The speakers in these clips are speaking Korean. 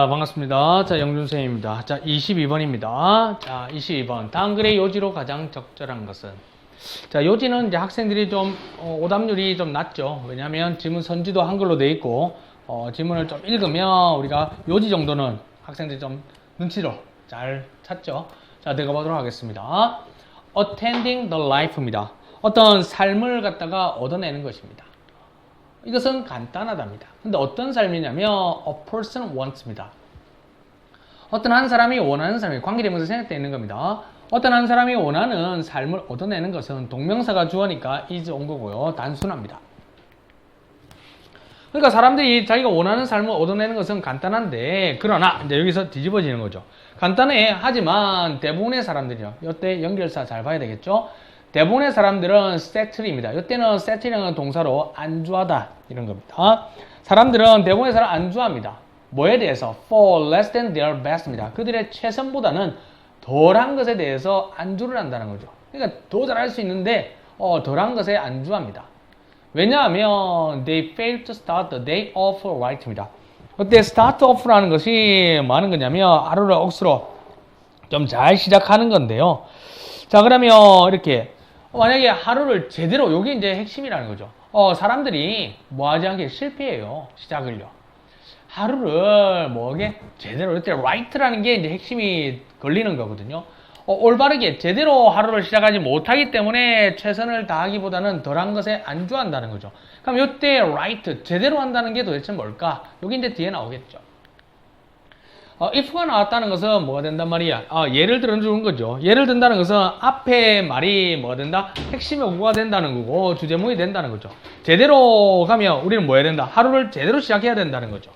자, 반갑습니다. 자, 영준쌤입니다. 자, 22번입니다. 자, 22번. 단글의 요지로 가장 적절한 것은? 자, 요지는 이제 학생들이 좀, 어, 오답률이 좀 낮죠. 왜냐면 지문 선지도 한글로 돼 있고, 어, 지문을 좀 읽으면 우리가 요지 정도는 학생들이 좀 눈치로 잘 찾죠. 자, 들어가 보도록 하겠습니다. attending the life입니다. 어떤 삶을 갖다가 얻어내는 것입니다. 이것은 간단하답니다. 근데 어떤 삶이냐면 a person wants입니다. 어떤 한 사람이 원하는 삶이 관계되면서 생각되어 있는 겁니다. 어떤 한 사람이 원하는 삶을 얻어내는 것은 동명사가 주어니까 is 온 거고요. 단순합니다. 그러니까 사람들이 자기가 원하는 삶을 얻어내는 것은 간단한데 그러나 이제 여기서 뒤집어지는 거죠. 간단해 하지만 대부분의 사람들이요. 이때 연결사 잘 봐야 되겠죠. 대부분의 사람들은 세틀입니다. 이때는 세틀이라는 동사로 안주하다 이런 겁니다. 사람들은 대부분의 사람 안주합니다. 뭐에 대해서? For less than their best입니다. 그들의 최선보다는 덜한 것에 대해서 안주를 한다는 거죠. 그러니까 더 잘할 수 있는데 어, 덜한 것에 안주합니다. 왜냐하면 they failed to start the day off right입니다. 그때 start off라는 것이 뭐 하는 거냐면 하루를 억수로 좀 잘 시작하는 건데요. 자 그러면 이렇게 만약에 하루를 제대로 요게 이제 핵심이라는 거죠. 어 사람들이 뭐 하지 않게 실패해요. 시작을요. 하루를 뭐게 제대로 이때 right라는 게 이제 핵심이 걸리는 거거든요. 어, 올바르게 제대로 하루를 시작하지 못하기 때문에 최선을 다하기보다는 덜한 것에 안주한다는 거죠. 그럼 이때 right 제대로 한다는 게 도대체 뭘까? 여기 이제 뒤에 나오겠죠. 어, if가 나왔다는 것은 뭐가 된단 말이야? 어, 예를 들어주는 거죠. 예를 든다는 것은 앞에 말이 뭐가 된다? 핵심이 뭐가 된다는 거고 주제문이 된다는 거죠. 제대로 가면 우리는 뭐 해야 된다? 하루를 제대로 시작해야 된다는 거죠.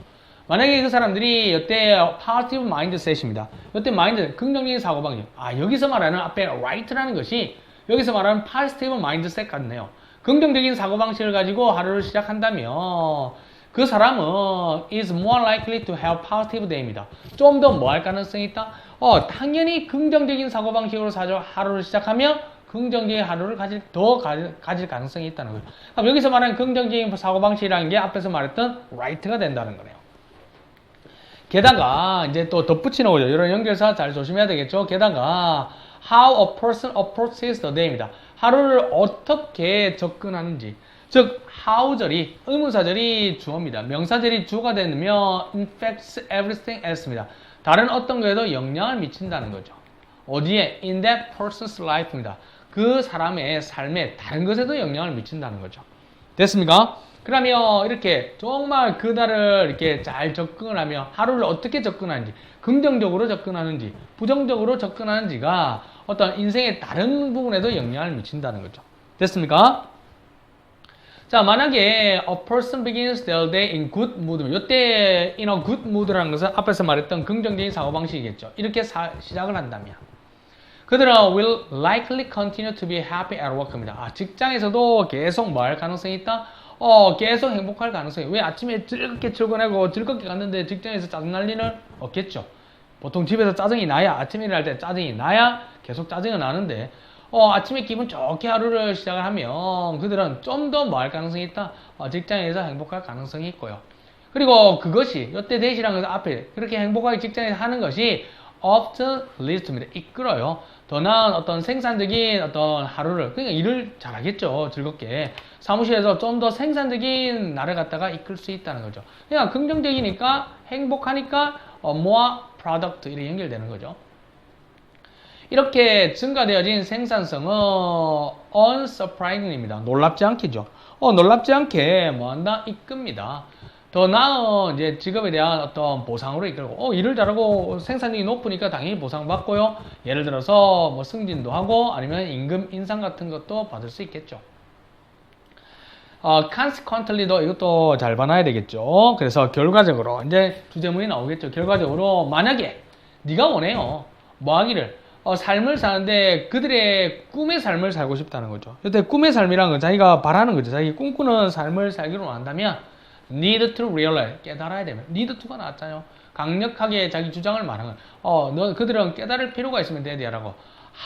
만약에 그 사람들이 이때 positive mindset입니다. 이때 마인드 긍정적인 사고방식. 아 여기서 말하는 앞에 right라는 것이 여기서 말하는 positive mindset 같네요. 긍정적인 사고방식을 가지고 하루를 시작한다면 그 사람은 is more likely to have positive day입니다. 좀 더 뭐 할 가능성이 있다? 어, 당연히 긍정적인 사고방식으로 사죠. 하루를 시작하면 긍정적인 하루를 가질, 더 가질, 가질 가능성이 있다는 거예요. 그럼 여기서 말하는 긍정적인 사고방식이라는 게 앞에서 말했던 right가 된다는 거네요. 게다가 이제 또 덧붙이는 거죠. 이런 연결사 잘 조심해야 되겠죠. 게다가 how a person approaches the day입니다. 하루를 어떻게 접근하는지. 즉 how절이 의문사절이 주어입니다. 명사절이 주어가 되면 infects everything else입니다. 다른 어떤 거에도 영향을 미친다는 거죠. 어디에? in that person's life입니다. 그 사람의 삶에 다른 것에도 영향을 미친다는 거죠. 됐습니까? 그러면 이렇게 정말 그날을 이렇게 잘 접근을 하면 하루를 어떻게 접근하는지, 긍정적으로 접근하는지, 부정적으로 접근하는지가 어떤 인생의 다른 부분에도 영향을 미친다는 거죠. 됐습니까? 자, 만약에 a person begins their day in good mood. 이때 in a good mood라는 것은 앞에서 말했던 긍정적인 사고방식이겠죠. 이렇게 사, 시작을 한다면 그들은 will likely continue to be happy at work입니다. 아, 직장에서도 계속 뭐 할 가능성이 있다? 어, 계속 행복할 가능성이. 왜 아침에 즐겁게 출근하고 즐겁게 갔는데 직장에서 짜증 날 리는 없겠죠. 보통 집에서 짜증이 나야, 아침에 일할 때 짜증이 나야 계속 짜증이 나는데, 어, 아침에 기분 좋게 하루를 시작을 하면 그들은 좀 더 뭐 할 가능성이 있다? 어, 직장에서 행복할 가능성이 있고요. 그리고 그것이, 이때 것은 앞에 그렇게 행복하게 직장에서 하는 것이 leads to입니다. 이끌어요. 더 나은 어떤 생산적인 어떤 하루를, 그러니까 일을 잘하겠죠. 즐겁게. 사무실에서 좀 더 생산적인 날을 갖다가 이끌 수 있다는 거죠. 그냥 긍정적이니까, 행복하니까, 어, more product, 이렇게 연결되는 거죠. 이렇게 증가되어진 생산성은 unsurprising입니다. 놀랍지 않겠죠. 어, 놀랍지 않게 뭐 한다? 이끕니다. 더 나은 이제 직업에 대한 어떤 보상으로 이끌고, 어, 일을 잘하고 생산력이 높으니까 당연히 보상받고요. 예를 들어서 뭐 승진도 하고 아니면 임금 인상 같은 것도 받을 수 있겠죠. 어, consequently도 이것도 잘 봐놔야 되겠죠. 그래서 결과적으로 이제 주제문이 나오겠죠. 결과적으로 만약에 네가 원해요. 뭐 하기를 어, 삶을 사는데 그들의 꿈의 삶을 살고 싶다는 거죠. 이때 꿈의 삶이란 건 자기가 바라는 거죠. 자기 꿈꾸는 삶을 살기로 원한다면 need to realize 깨달아야 되면 need to가 나왔잖아요. 강력하게 자기 주장을 말하는. 어, 너 그들은 깨달을 필요가 있으면 돼야라고.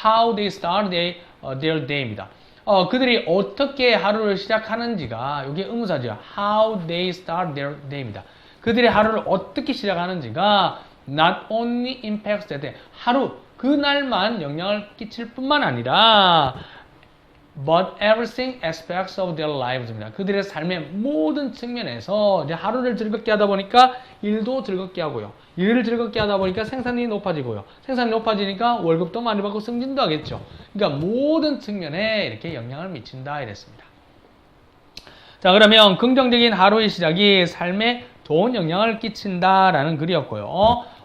How they start their, uh, their day입니다. 어, 그들이 어떻게 하루를 시작하는지가 이게 의무사죠. How they start their day입니다. 그들의 하루를 어떻게 시작하는지가 not only impacts that day. 하루 그날만 영향을 끼칠 뿐만 아니라 but everything aspects of their lives입니다. 그들의 삶의 모든 측면에서 이제 하루를 즐겁게 하다 보니까 일도 즐겁게 하고요. 일을 즐겁게 하다 보니까 생산이 높아지고요. 생산이 높아지니까 월급도 많이 받고 승진도 하겠죠. 그러니까 모든 측면에 이렇게 영향을 미친다 이랬습니다. 자, 그러면 긍정적인 하루의 시작이 삶에 좋은 영향을 끼친다라는 글이었고요.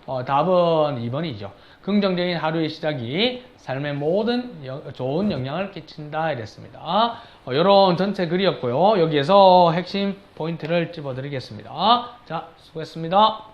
어, 답은 2번이죠. 긍정적인 하루의 시작이 삶의 모든 여- 좋은 영향을 끼친다 이랬습니다. 어, 이런 전체 글이었고요. 여기에서 핵심 포인트를 집어드리겠습니다. 자, 수고했습니다.